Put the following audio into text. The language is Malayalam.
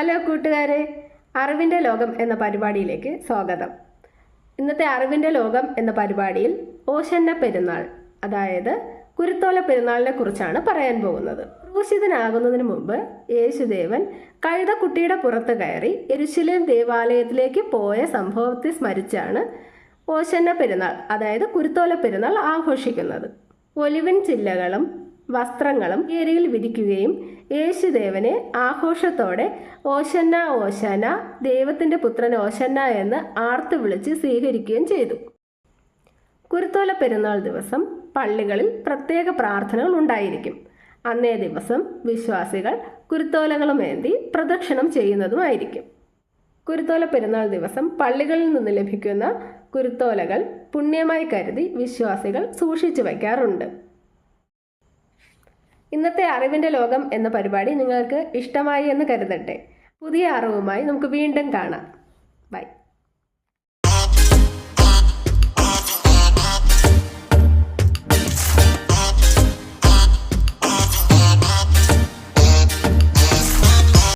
ഹലോ കൂട്ടുകാരെ അറിവിന്റെ ലോകം എന്ന പരിപാടിയിലേക്ക് സ്വാഗതം. ഇന്നത്തെ അറിവിന്റെ ലോകം എന്ന പരിപാടിയിൽ ഓശന്ന പെരുന്നാൾ അതായത് കുരുത്തോല പെരുന്നാളിനെ കുറിച്ചാണ് പറയാൻ പോകുന്നത്. ക്രൂശിതനാകുന്നതിന് മുമ്പ് യേശുദേവൻ കഴുതക്കുട്ടിയുടെ പുറത്ത് കയറി എരുശലേം ദേവാലയത്തിലേക്ക് പോയ സംഭവത്തെ സ്മരിച്ചാണ് ഓശന്ന പെരുന്നാൾ അതായത് കുരുത്തോല പെരുന്നാൾ ആഘോഷിക്കുന്നത്. ഒലിവിൻ ചില്ലകളും വസ്ത്രങ്ങളും ഏരിയിൽ വിരിക്കുകയും യേശുദേവനെ ആഘോഷത്തോടെ ഓശന്ന ഓശന ദൈവത്തിന്റെ പുത്രൻ ഓശന്ന എന്ന് ആർത്തു വിളിച്ച് സ്വീകരിക്കുകയും ചെയ്തു. കുരുത്തോല പെരുന്നാൾ ദിവസം പള്ളികളിൽ പ്രത്യേക പ്രാർത്ഥനകൾ ഉണ്ടായിരിക്കും. അന്നേ ദിവസം വിശ്വാസികൾ കുരുത്തോലകളുമേന്തി പ്രദക്ഷിണം ചെയ്യുന്നതുമായിരിക്കും കുരുത്തോല പെരുന്നാൾ ദിവസം പള്ളികളിൽ നിന്ന് ലഭിക്കുന്ന കുരുത്തോലകൾ പുണ്യമായി കരുതി വിശ്വാസികൾ സൂക്ഷിച്ചു വയ്ക്കാറുണ്ട്. ഇന്നത്തെ അറിവിന്റെ ലോകം എന്ന പരിപാടി നിങ്ങൾക്ക് ഇഷ്ടമായി എന്ന് കരുതട്ടെ. പുതിയ അറിവുമായി നമുക്ക് വീണ്ടും കാണാം. ബൈ.